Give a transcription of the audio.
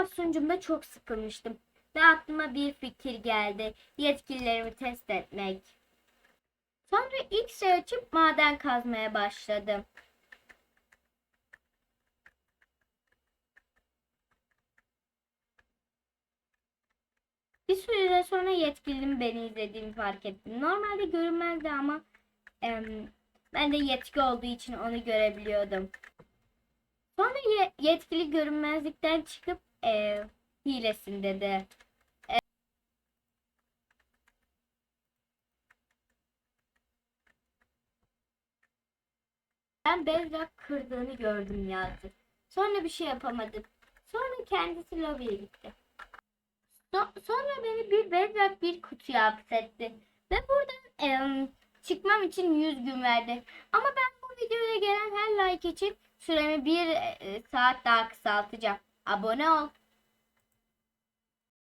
Minecraft sunucumda çok sıkılmıştım. Ve aklıma bir fikir geldi. Yetkililerimi test etmek. Sonra X'e açıp maden kazmaya başladım. Bir süre sonra yetkilinin beni izlediğini fark ettim. Normalde görünmezdi ama em, ben de yetki olduğu için onu görebiliyordum. Sonra ye- yetkili görünmezlikten çıkıp e, hilesin dedi. E, ben Bedrock kırdığını gördüm yazdı. Sonra bir şey yapamadık. Sonra kendisi lobiye gitti. So- sonra beni bir Bedrock bir kutuya hapsetti. Ve buradan em, çıkmam için 100 gün verdi. Ama ben bu videoya gelen her like için süremi bir e, saat daha kısaltacağım. Abono.